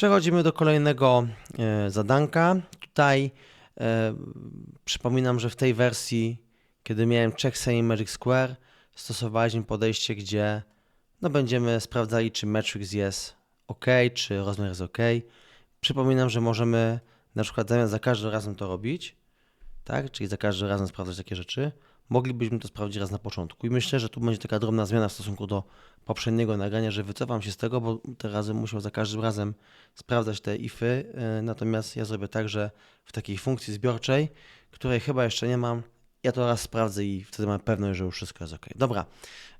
Przechodzimy do kolejnego e, zadanka. Tutaj e, przypominam, że w tej wersji, kiedy miałem check same magic square, stosowaliśmy podejście, gdzie no, będziemy sprawdzali, czy matrix jest ok, czy rozmiar jest ok. Przypominam, że możemy na przykład zamiast za każdym razem to robić, tak, czyli za każdym razem sprawdzać takie rzeczy, moglibyśmy to sprawdzić raz na początku. I myślę, że tu będzie taka drobna zmiana w stosunku do poprzedniego nagrania, że wycofam się z tego, bo teraz musiał za każdym razem sprawdzać te ify, yy, natomiast ja zrobię tak, że w takiej funkcji zbiorczej, której chyba jeszcze nie mam, ja to raz sprawdzę i wtedy mam pewność, że już wszystko jest ok. Dobra,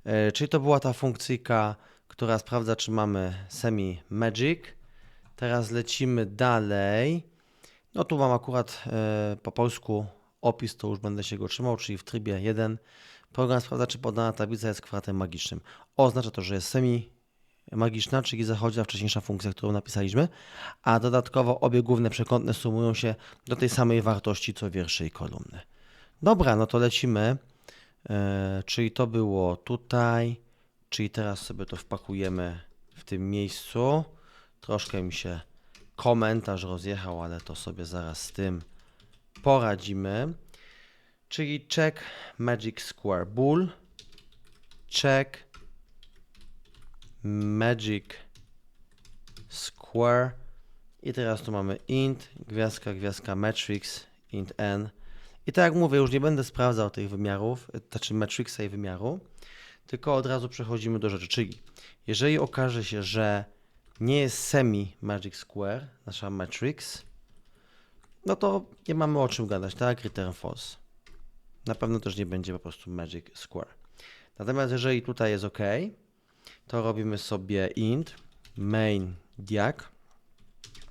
yy, czyli to była ta funkcyjka, która sprawdza, czy mamy semi magic. Teraz lecimy dalej. No tu mam akurat yy, po polsku opis, to już będę się go trzymał, czyli w trybie 1. Program sprawdza, czy podana tablica jest kwadratem magicznym. Oznacza to, że jest semi magiczna, czyli zachodzi ta wcześniejsza funkcja, którą napisaliśmy, a dodatkowo obie główne przekątne sumują się do tej samej wartości co wiersze i kolumny. Dobra, no to lecimy. Yy, czyli to było tutaj, czyli teraz sobie to wpakujemy w tym miejscu. Troszkę mi się komentarz rozjechał, ale to sobie zaraz z tym poradzimy. Czyli check magic square bool, check magic square i teraz tu mamy int, gwiazdka, gwiazdka matrix, int n. I tak jak mówię, już nie będę sprawdzał tych wymiarów, znaczy matrixa i wymiaru, tylko od razu przechodzimy do rzeczy. Czyli jeżeli okaże się, że nie jest semi magic square, nasza matrix, no to nie mamy o czym gadać, tak? Return false. Na pewno też nie będzie po prostu magic square. Natomiast jeżeli tutaj jest OK, to robimy sobie int main diag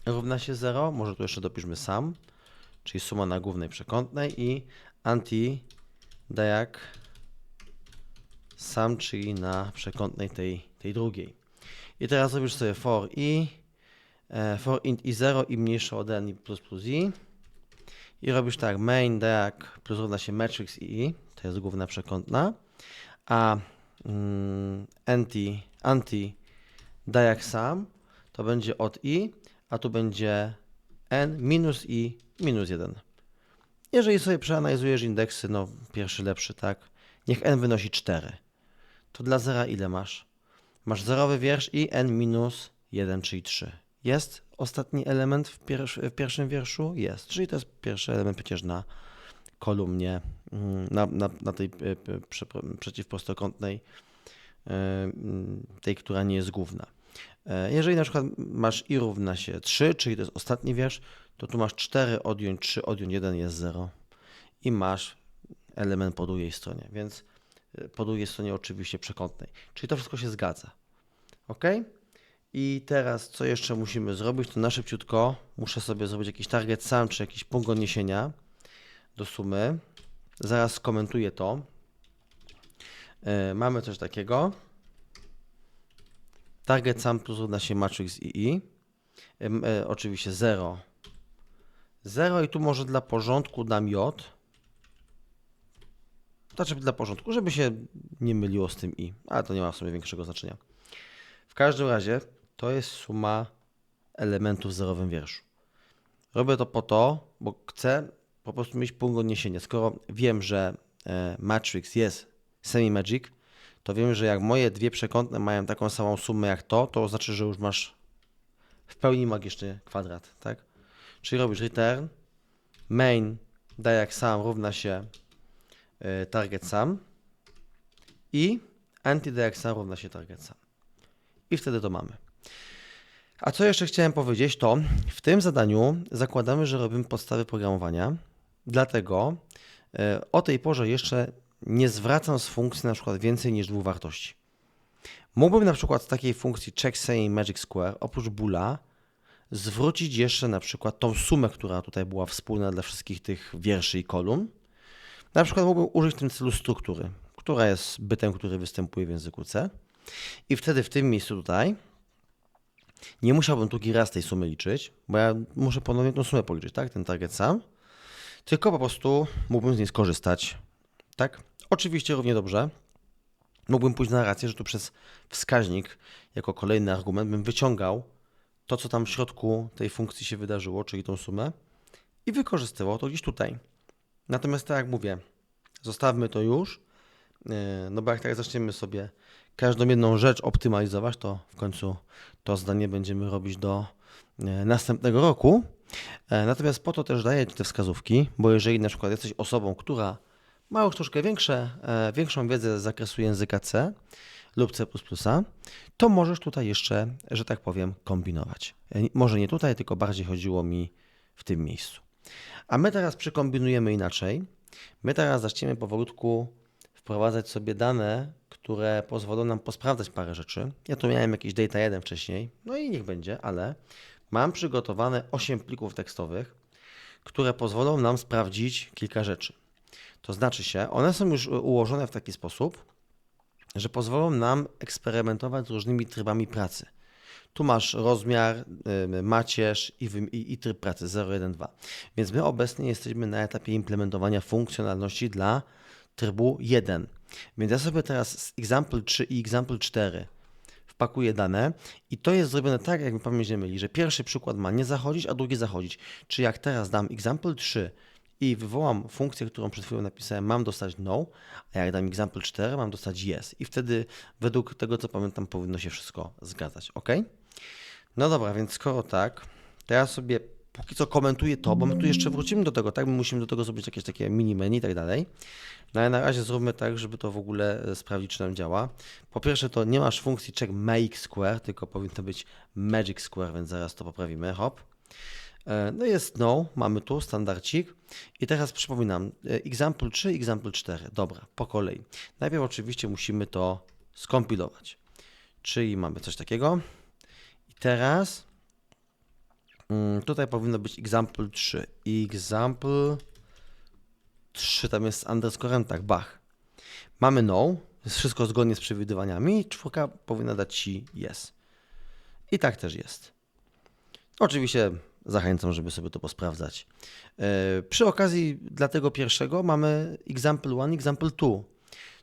równa się 0, może tu jeszcze dopiszmy sum, czyli suma na głównej przekątnej i anti diag sum, czyli na przekątnej tej, tej drugiej. I teraz robisz sobie for i for int i 0 i mniejsze od n i plus plus i i robisz tak main diag plus równa się matrix i to jest główna przekątna, a mm, anti, anti diag sum to będzie od i, a tu będzie n minus i minus 1. Jeżeli sobie przeanalizujesz indeksy, no pierwszy lepszy, tak, niech n wynosi 4. To dla zera ile masz? Masz zerowy wiersz i n minus 1, czyli 3. Jest ostatni element w, w, pierwszym wierszu? Jest. Czyli to jest pierwszy element przecież na kolumnie, mm, na, na, na tej e, prze, przeciwprostokątnej, e, mm, tej, która nie jest główna. E, jeżeli na przykład masz i równa się 3, czyli to jest ostatni wiersz, to tu masz 4 odjąć 3, odjąć 1 jest 0 i masz element po drugiej stronie, więc po drugiej stronie oczywiście przekątnej. Czyli to wszystko się zgadza. ok? I teraz co jeszcze musimy zrobić, to na szybciutko muszę sobie zrobić jakiś target sam, czy jakiś punkt odniesienia do sumy. Zaraz skomentuję to. Yy, mamy coś takiego. Target sam plus równa się matrix i i. Yy, yy, oczywiście 0. 0 i tu może dla porządku dam j. Znaczy dla porządku, żeby się nie myliło z tym i, ale to nie ma w sobie większego znaczenia. W każdym razie to jest suma elementów w zerowym wierszu. Robię to po to, bo chcę po prostu mieć punkt odniesienia. Skoro wiem, że e, matrix jest semi-magic, to wiem, że jak moje dwie przekątne mają taką samą sumę jak to, to znaczy, że już masz w pełni magiczny kwadrat, tak? Czyli robisz return, main diag sum równa się e, target sum i anti diag sum równa się target sum. I wtedy to mamy. A co jeszcze chciałem powiedzieć, to w tym zadaniu zakładamy, że robimy podstawy programowania, dlatego e, o tej porze jeszcze nie zwracam z funkcji na przykład więcej niż dwóch wartości. Mógłbym na przykład z takiej funkcji check say magic square oprócz boola zwrócić jeszcze na przykład tą sumę, która tutaj była wspólna dla wszystkich tych wierszy i kolumn. Na przykład mógłbym użyć w tym celu struktury, która jest bytem, który występuje w języku C. I wtedy w tym miejscu tutaj nie musiałbym drugi raz tej sumy liczyć, bo ja muszę ponownie tą sumę policzyć, tak? Ten target sam. Tylko po prostu mógłbym z niej skorzystać, tak? Oczywiście równie dobrze mógłbym pójść na rację, że tu przez wskaźnik jako kolejny argument bym wyciągał to, co tam w środku tej funkcji się wydarzyło, czyli tą sumę, i wykorzystywał to gdzieś tutaj. Natomiast tak jak mówię, zostawmy to już, no bo jak tak zaczniemy sobie każdą jedną rzecz optymalizować, to w końcu to zdanie będziemy robić do yy, następnego roku. Yy, Natomiast po to też daję Ci te wskazówki, bo jeżeli na przykład jesteś osobą, która ma już troszkę większe, e, większą wiedzę z zakresu języka C lub C++, to możesz tutaj jeszcze, że tak powiem, kombinować. E, Może nie tutaj, tylko bardziej chodziło mi w tym miejscu. A my teraz przykombinujemy inaczej. My teraz zaczniemy powolutku wprowadzać sobie dane, które pozwolą nam posprawdzać parę rzeczy. Ja tu miałem jakiś data 1 wcześniej, no i niech będzie, ale mam przygotowane 8 plików tekstowych, które pozwolą nam sprawdzić kilka rzeczy. To znaczy się, one są już ułożone w taki sposób, że pozwolą nam eksperymentować z różnymi trybami pracy. Tu masz rozmiar, macierz i, i, i tryb pracy 0, 1, 2. Więc my obecnie jesteśmy na etapie implementowania funkcjonalności dla trybu 1. Więc ja sobie teraz z example 3 i example 4 wpakuję dane i to jest zrobione tak, jak mi pamięć nie myli, że pierwszy przykład ma nie zachodzić, a drugi zachodzić. Czy jak teraz dam example 3 i wywołam funkcję, którą przed chwilą napisałem, mam dostać no, a jak dam example 4, mam dostać yes. I wtedy według tego, co pamiętam, powinno się wszystko zgadzać. ok? No dobra, więc skoro tak, to ja sobie póki co komentuję to, bo my tu jeszcze wrócimy do tego, tak? My musimy do tego zrobić jakieś takie mini menu i tak dalej. No ale na razie zróbmy tak, żeby to w ogóle e, sprawdzić, czy nam działa. Po pierwsze, to nie masz funkcji check make square, tylko powinno być magic square, więc zaraz to poprawimy. Hop. E, No jest no, mamy tu standardcik. I teraz przypominam, e, example 3, example 4. Dobra, po kolei. Najpierw oczywiście musimy to skompilować. Czyli mamy coś takiego. I teraz tutaj powinno być example 3. Example 3, tam jest underscorem, tak, bach. Mamy no, jest wszystko zgodnie z przewidywaniami. Czwórka powinna dać ci yes. I tak też jest. Oczywiście zachęcam, żeby sobie to posprawdzać. E, Przy okazji dla tego pierwszego mamy example 1, example 2.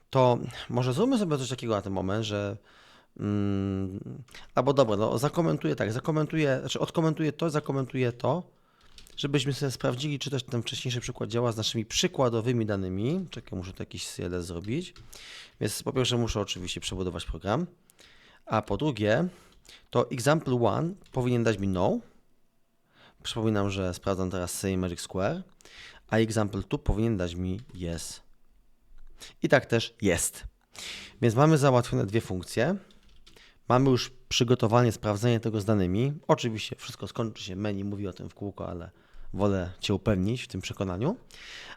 To może zróbmy sobie coś takiego na ten moment, że mm, albo dobra, no zakomentuję tak, zakomentuję, znaczy odkomentuję to, zakomentuję to, żebyśmy sobie sprawdzili, czy też ten wcześniejszy przykład działa z naszymi przykładowymi danymi. Czekaj, muszę to jakiś CLS zrobić. Więc po pierwsze muszę oczywiście przebudować program, a po drugie to example 1 powinien dać mi no. Przypominam, że sprawdzam teraz Magic Square, a example 2 powinien dać mi yes. I tak też jest. Więc mamy załatwione dwie funkcje. Mamy już przygotowanie, sprawdzenie tego z danymi. Oczywiście wszystko skończy się, menu mówi o tym w kółko, ale wolę Cię upewnić w tym przekonaniu.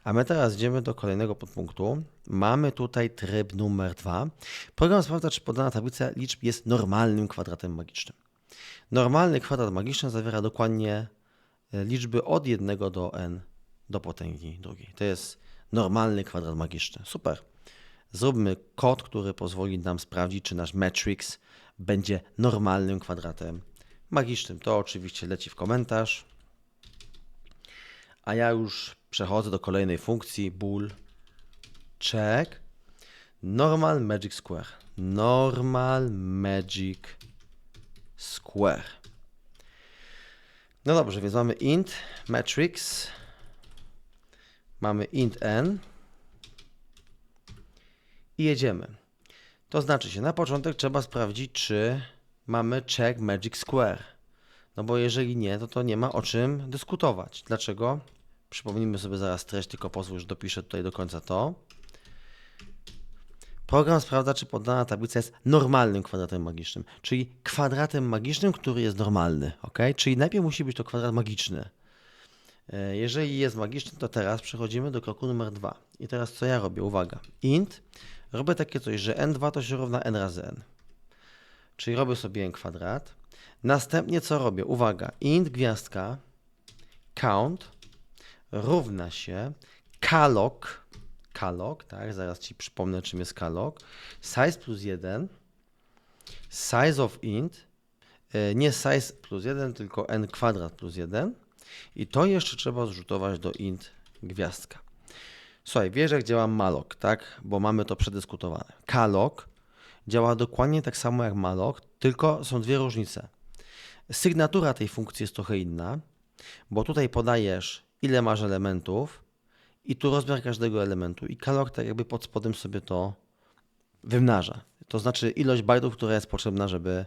A my teraz idziemy do kolejnego podpunktu. Mamy tutaj tryb numer dwa. Program sprawdza, czy podana tablica liczb jest normalnym kwadratem magicznym. Normalny kwadrat magiczny zawiera dokładnie e, liczby od 1 do n do potęgi drugiej. To jest normalny kwadrat magiczny. Super. Zróbmy kod, który pozwoli nam sprawdzić, czy nasz matrix będzie normalnym kwadratem magicznym. To oczywiście leci w komentarz. A ja już przechodzę do kolejnej funkcji bool check normal magic square. Normal magic square. No dobrze, więc mamy int matrix, mamy int n i jedziemy. To znaczy się, na początek trzeba sprawdzić, czy mamy check magic square. No bo jeżeli nie, to to nie ma o czym dyskutować. Dlaczego? Przypomnijmy sobie zaraz treść, tylko pozwól, że dopiszę tutaj do końca to. Program sprawdza, czy podana tablica jest normalnym kwadratem magicznym, czyli kwadratem magicznym, który jest normalny, ok? Czyli najpierw musi być to kwadrat magiczny. E, Jeżeli jest magiczny, to teraz przechodzimy do kroku numer dwa. I teraz co ja robię? Uwaga. Int. Robię takie coś, że n2 to się równa n razy n. Czyli robię sobie n kwadrat. Następnie co robię? Uwaga. Int gwiazdka count równa się calloc, calloc, tak, zaraz Ci przypomnę czym jest calloc, size plus 1, size of int, e, nie size plus 1, tylko n kwadrat plus 1 i to jeszcze trzeba zrzutować do int gwiazdka. Słuchaj, wiesz jak działa malloc, tak, bo mamy to przedyskutowane. Calloc działa dokładnie tak samo jak malloc, tylko są dwie różnice. Sygnatura tej funkcji jest trochę inna, bo tutaj podajesz, ile masz elementów i tu rozmiar każdego elementu i kalok tak jakby pod spodem sobie to wymnaża. To znaczy ilość bajtów, która jest potrzebna, żeby,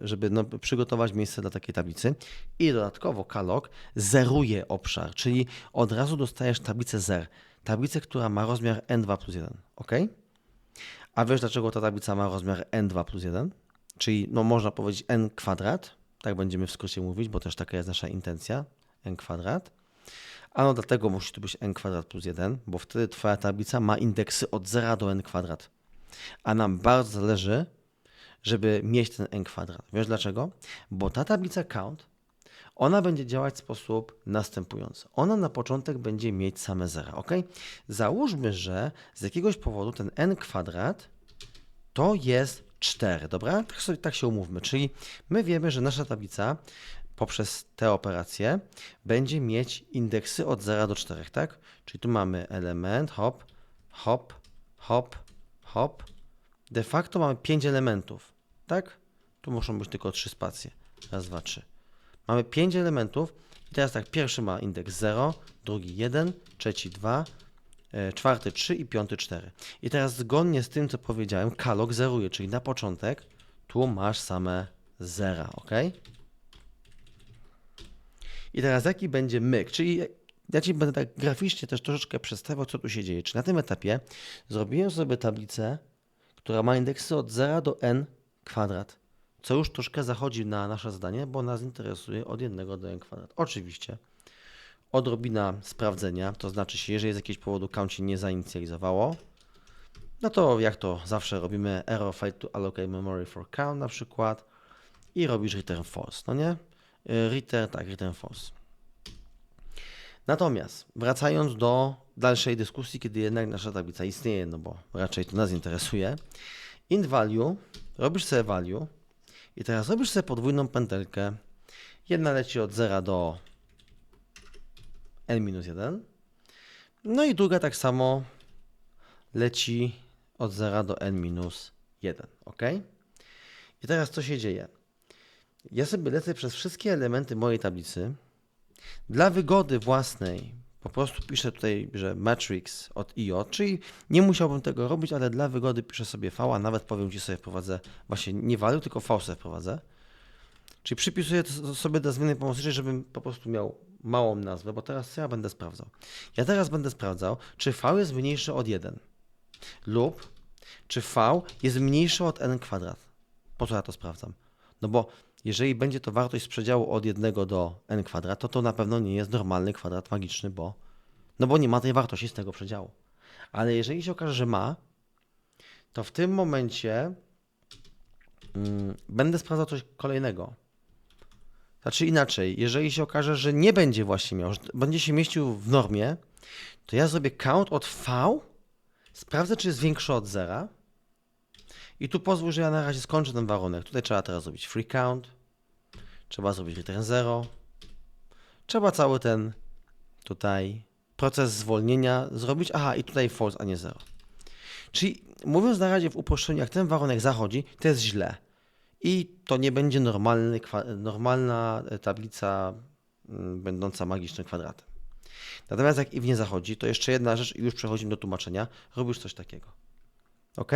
żeby no, przygotować miejsce dla takiej tablicy. I dodatkowo kalok zeruje obszar, czyli od razu dostajesz tablicę zer. Tablicę, która ma rozmiar n2 plus 1. ok? A wiesz dlaczego ta tablica ma rozmiar n2 plus 1? Czyli no, można powiedzieć n kwadrat, tak będziemy w skrócie mówić, bo też taka jest nasza intencja, n kwadrat. Ano dlatego musi tu być n kwadrat plus 1, bo wtedy twoja tablica ma indeksy od 0 do n kwadrat. A nam bardzo zależy, żeby mieć ten n kwadrat. Wiesz dlaczego? Bo ta tablica count, ona będzie działać w sposób następujący. Ona na początek będzie mieć same zera, ok? Załóżmy, że z jakiegoś powodu ten n kwadrat to jest 4, dobra? Tak, sobie, tak się umówmy. Czyli my wiemy, że nasza tablica poprzez te operacje będzie mieć indeksy od 0 do 4, tak? Czyli tu mamy element, hop, hop, hop, hop. De facto mamy 5 elementów, tak? Tu muszą być tylko 3 spacje. Raz, dwa, trzy. Mamy 5 elementów i teraz tak, pierwszy ma indeks 0, drugi 1, trzeci 2, e, czwarty 3 i piąty 4. I teraz zgodnie z tym, co powiedziałem, kalok zeruje, czyli na początek tu masz same zera, ok? I teraz jaki będzie myk, czyli ja Ci będę tak graficznie też troszeczkę przedstawiał, co tu się dzieje. Czy na tym etapie zrobiłem sobie tablicę, która ma indeksy od 0 do n kwadrat, co już troszkę zachodzi na nasze zdanie, bo nas interesuje od 1 do n kwadrat. Oczywiście odrobina sprawdzenia, to znaczy się, jeżeli z jakiegoś powodu count się nie zainicjalizowało, no to jak to zawsze robimy error failed to allocate memory for count na przykład i robisz return false, no nie? Return, tak, return false. Natomiast wracając do dalszej dyskusji, kiedy jednak nasza tablica istnieje, no bo raczej to nas interesuje, int value, robisz sobie value i teraz robisz sobie podwójną pętelkę. Jedna leci od 0 do n-1, no i druga tak samo leci od 0 do n-1, ok? I teraz co się dzieje? Ja sobie lecę przez wszystkie elementy mojej tablicy. Dla wygody własnej po prostu piszę tutaj, że matrix od IO, czyli nie musiałbym tego robić, ale dla wygody piszę sobie V, a nawet powiem Ci sobie wprowadzę właśnie nie value, tylko V sobie wprowadzę. Czyli przypisuję sobie do zmiany pomocniczej, żebym po prostu miał małą nazwę, bo teraz co ja będę sprawdzał? Ja teraz będę sprawdzał, czy V jest mniejszy od 1 lub czy V jest mniejszy od n kwadrat. Po co ja to sprawdzam? No bo jeżeli będzie to wartość z przedziału od 1 do n kwadrat, to to na pewno nie jest normalny kwadrat magiczny, bo, no bo nie ma tej wartości z tego przedziału. Ale jeżeli się okaże, że ma, to w tym momencie mm, będę sprawdzał coś kolejnego. Znaczy inaczej, jeżeli się okaże, że nie będzie właśnie miał, że będzie się mieścił w normie, to ja zrobię count od V, sprawdzę, czy jest większy od zera. I tu pozwól, że ja na razie skończę ten warunek. Tutaj trzeba teraz zrobić free count. Trzeba zrobić return 0. Trzeba cały ten tutaj proces zwolnienia zrobić. Aha, i tutaj false, a nie 0. Czyli mówiąc na razie w uproszczeniu, jak ten warunek zachodzi, to jest źle. I to nie będzie normalny, normalna tablica mm, będąca magicznym kwadratem. Natomiast jak i w nie zachodzi, to jeszcze jedna rzecz i już przechodzimy do tłumaczenia. Robisz coś takiego. Ok?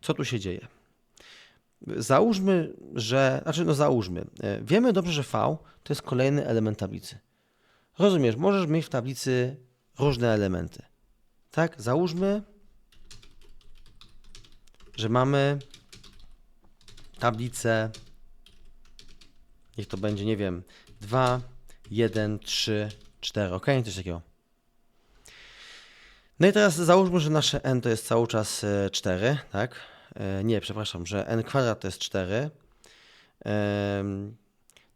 Co tu się dzieje? Załóżmy, że, znaczy no załóżmy, e, wiemy dobrze, że V to jest kolejny element tablicy. Rozumiesz, możesz mieć w tablicy różne elementy. Tak, załóżmy, że mamy tablicę, niech to będzie, nie wiem, 2, 1, 3, 4, ok? Coś takiego. No i teraz załóżmy, że nasze n to jest cały czas 4, e, tak? E, nie, przepraszam, że n kwadrat to jest 4.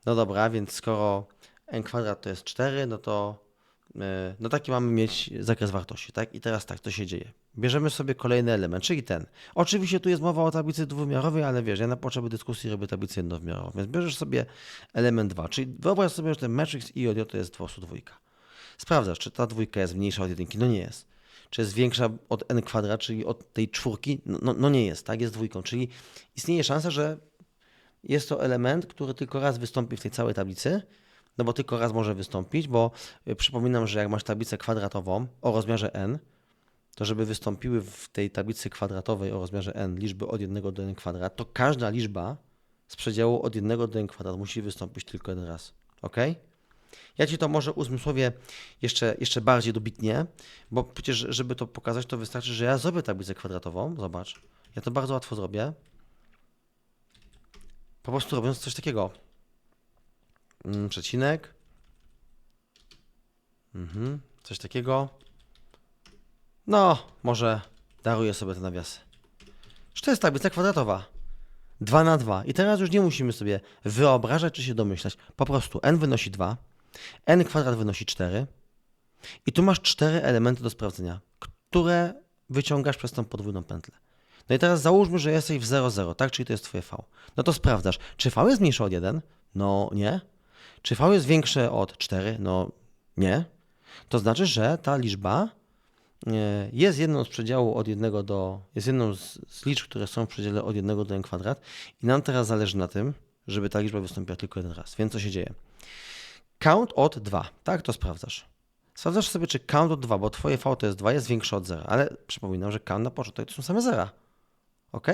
No dobra, więc skoro n kwadrat to jest 4, no to e, no taki mamy mieć zakres wartości, tak? I teraz tak, to się dzieje. Bierzemy sobie kolejny element, czyli ten. Oczywiście tu jest mowa o tablicy dwuwymiarowej, ale wiesz, ja na potrzeby dyskusji robię tablicę jednowymiarową, więc bierzesz sobie element 2, czyli wyobraź sobie, że ten matrix i od to jest po prostu dwójka. Sprawdzasz, czy ta dwójka jest mniejsza od jedynki. No nie jest czy jest większa od n kwadrat, czyli od tej czwórki? No, no, no, nie jest, tak? Jest dwójką, czyli istnieje szansa, że jest to element, który tylko raz wystąpi w tej całej tablicy, no bo tylko raz może wystąpić, bo y, przypominam, że jak masz tablicę kwadratową o rozmiarze n, to żeby wystąpiły w tej tablicy kwadratowej o rozmiarze n liczby od 1 do n kwadrat, to każda liczba z przedziału od 1 do n kwadrat musi wystąpić tylko jeden raz. Ok? Ja ci to może uzmysłowię jeszcze, jeszcze bardziej dobitnie, bo przecież, żeby to pokazać, to wystarczy, że ja zrobię tablicę kwadratową. Zobacz. Ja to bardzo łatwo zrobię. Po prostu robiąc coś takiego. Mm, Przecinek. Mhm. Coś takiego. No, może daruję sobie ten nawias. Że to jest tablica kwadratowa. 2 na 2. I teraz już nie musimy sobie wyobrażać czy się domyślać. Po prostu n wynosi 2, n kwadrat wynosi 4 i tu masz cztery elementy do sprawdzenia, które wyciągasz przez tą podwójną pętlę. No i teraz załóżmy, że jesteś w 0, 0, tak? Czyli to jest twoje v. No to sprawdzasz, czy v jest mniejsze od 1? No nie. Czy v jest większe od 4? No nie. To znaczy, że ta liczba e, jest jedną z przedziału od 1 do, jest jedną z, z liczb, które są w przedziale od 1 do n kwadrat i nam teraz zależy na tym, żeby ta liczba wystąpiła tylko jeden raz. Więc co się dzieje? Count od 2, tak? To sprawdzasz. Sprawdzasz sobie, czy count od 2, bo twoje v to jest 2, jest większe od 0, ale przypominam, że count na początek to są same zera. Ok?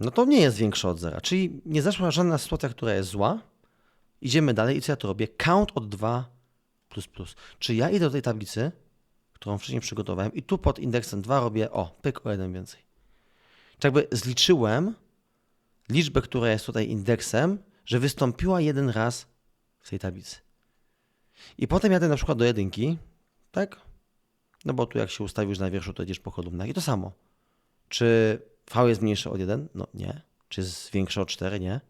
No to nie jest większe od 0, czyli nie zaszła żadna sytuacja, która jest zła. Idziemy dalej i co ja tu robię? Count od 2 plus plus. Czy ja idę do tej tablicy, którą wcześniej przygotowałem i tu pod indeksem 2 robię, o, pyk o jeden więcej. Tak jakby zliczyłem liczbę, która jest tutaj indeksem, że wystąpiła jeden raz w tej tablicy. I potem jadę na przykład do jedynki, tak? No bo tu jak się ustawisz na wierszu, to idziesz po kolumnach i to samo. Czy V jest mniejsze od 1? No nie. Czy jest większe od 4? Nie.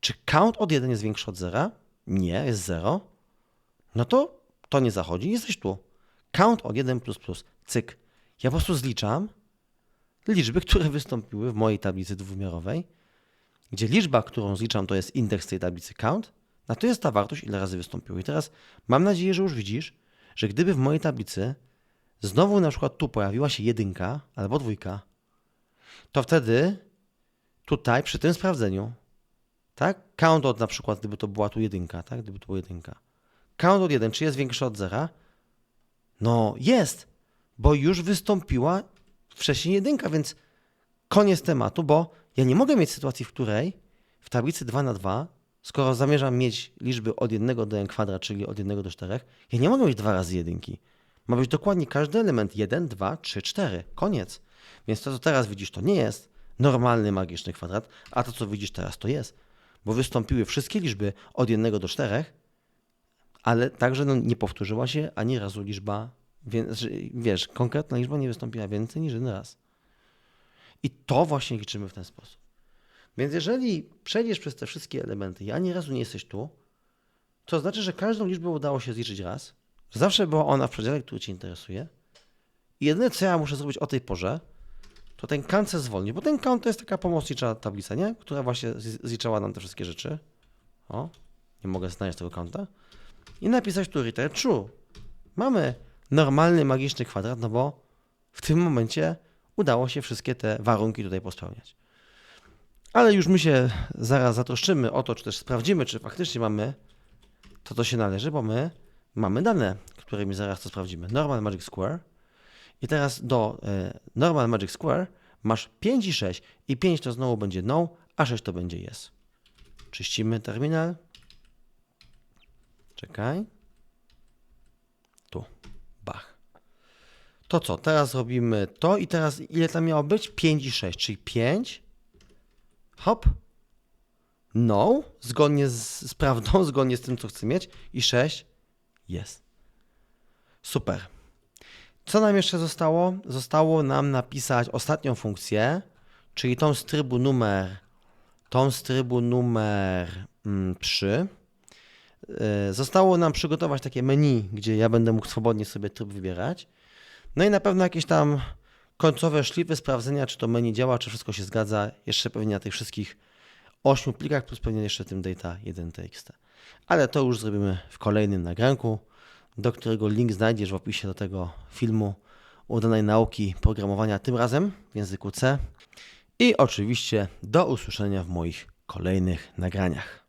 Czy count od 1 jest większy od 0? Nie, jest 0. No to to nie zachodzi, jesteś tu. Count od 1 plus plus. Cyk. Ja po prostu zliczam liczby, które wystąpiły w mojej tablicy dwuwymiarowej, gdzie liczba, którą zliczam, to jest indeks tej tablicy count, a to jest ta wartość, ile razy wystąpiło. I teraz mam nadzieję, że już widzisz, że gdyby w mojej tablicy znowu na przykład tu pojawiła się jedynka albo dwójka, to wtedy tutaj przy tym sprawdzeniu, tak? Count od na przykład, gdyby to była tu jedynka, tak? Gdyby to była jedynka. Count od 1, czy jest większy od zera? No jest, bo już wystąpiła wcześniej jedynka, więc koniec tematu, bo ja nie mogę mieć sytuacji, w której w tablicy 2 na 2, skoro zamierzam mieć liczby od 1 do n kwadrat, czyli od 1 do 4, ja nie mogę mieć dwa razy jedynki. Ma być dokładnie każdy element 1, 2, 3, 4. Koniec. Więc to, co teraz widzisz, to nie jest normalny magiczny kwadrat, a to, co widzisz teraz, to jest. Bo wystąpiły wszystkie liczby od 1 do 4, ale także no, nie powtórzyła się ani razu liczba, więc, wiesz, konkretna liczba nie wystąpiła więcej niż jeden raz. I to właśnie liczymy w ten sposób. Więc jeżeli przejdziesz przez te wszystkie elementy i ani razu nie jesteś tu, to znaczy, że każdą liczbę udało się zliczyć raz, zawsze była ona w przedziale, który Cię interesuje. I jedyne, co ja muszę zrobić o tej porze, to ten count se zwolnić, bo ten count to jest taka pomocnicza tablica, nie? która właśnie zliczała nam te wszystkie rzeczy. O, nie mogę znaleźć tego counta. I napisać tu return true. Mamy normalny magiczny kwadrat, no bo w tym momencie udało się wszystkie te warunki tutaj pospełniać. Ale już my się zaraz zatroszczymy o to, czy też sprawdzimy, czy faktycznie mamy to, co się należy, bo my mamy dane, którymi zaraz to sprawdzimy. Normal Magic Square. I teraz do y, Normal Magic Square masz 5 i 6. I 5 to znowu będzie no, a 6 to będzie yes. Czyścimy terminal. Czekaj. Tu. Bach. To co? Teraz robimy to i teraz ile tam miało być? 5 i 6, czyli 5. Hop. No, zgodnie z, z prawdą, zgodnie z tym, co chcę mieć. I 6. Jest. Super. Co nam jeszcze zostało? Zostało nam napisać ostatnią funkcję, czyli tą z trybu numer, tą z trybu numer mm, 3. Yy, Zostało nam przygotować takie menu, gdzie ja będę mógł swobodnie sobie tryb wybierać. No i na pewno jakieś tam końcowe szlify sprawdzenia, czy to menu działa, czy wszystko się zgadza. Jeszcze pewnie na tych wszystkich 8 plikach, plus pewnie jeszcze tym data 1txt. Ale to już zrobimy w kolejnym nagranku, do którego link znajdziesz w opisie do tego filmu udanej nauki programowania, tym razem w języku C. i oczywiście do usłyszenia w moich kolejnych nagraniach.